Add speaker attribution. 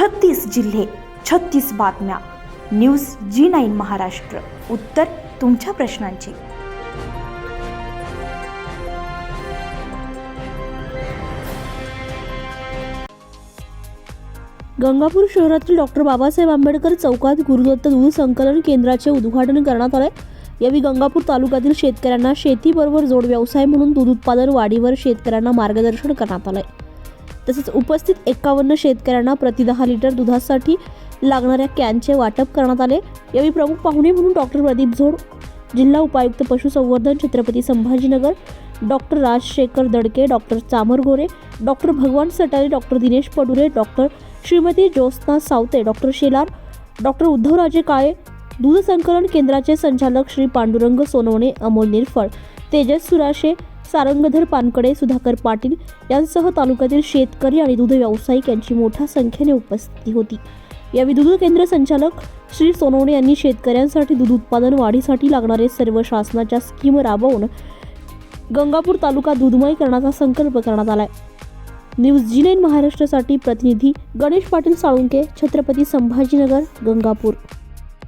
Speaker 1: छत्तीस जिल्हे छत्तीस बातम्या. News G nine Maharashtra. उत्तर तुमच्या प्रश्नांची.
Speaker 2: गंगापूर शहरातील डॉक्टर बाबासाहेब आंबेडकर चौकात गुरुदत्त दूध संकलन केंद्राचे उद्घाटन करण्यात आले. यावेळी गंगापूर तालुक्यातील शेतकऱ्यांना शेतीबरोबर जोड व्यवसाय म्हणून दूध उत्पादन वाढीवर शेतकऱ्यांना मार्गदर्शन करण्यात आलंय तसेच उपस्थित एकावन्न शेतकऱ्यांना प्रति दहा लिटर दुधासाठी लागणाऱ्या कॅनचे वाटप करण्यात आले. यावेळी प्रमुख पाहुणे म्हणून डॉक्टर प्रदीप झोड जिल्हा उपायुक्त पशुसंवर्धन Chhatrapati Sambhajinagar doctor Rajshekhar Dadke doctor Chamar Gore doctor Bhagwan Satare doctor Dinesh Padure doctor Shrimati Jyotsna Sawate doctor Shelar doctor Uddhavraje Kale दूध संकलन केंद्राचे संचालक श्री पांडुरंग सोनवणे अमोल निरफळ तेजस सुराशे सारंगधर पानकडे सुधाकर पाटील यांसह तालुक्यातील शेतकरी आणि दूध व्यावसायिक यांची मोठ्या संख्येने उपस्थिती होती. यावेळी दूध केंद्र संचालक श्री सोनवणे यांनी शेतकऱ्यांसाठी दूध उत्पादन वाढीसाठी लागणारे सर्व शासनाच्या स्कीम राबवून गंगापूर तालुका दूधमय करण्याचा संकल्प करण्यात आलाय. न्यूज जी नाईन महाराष्ट्रासाठी प्रतिनिधी गणेश पाटील साळुंके छत्रपती संभाजीनगर गंगापूर.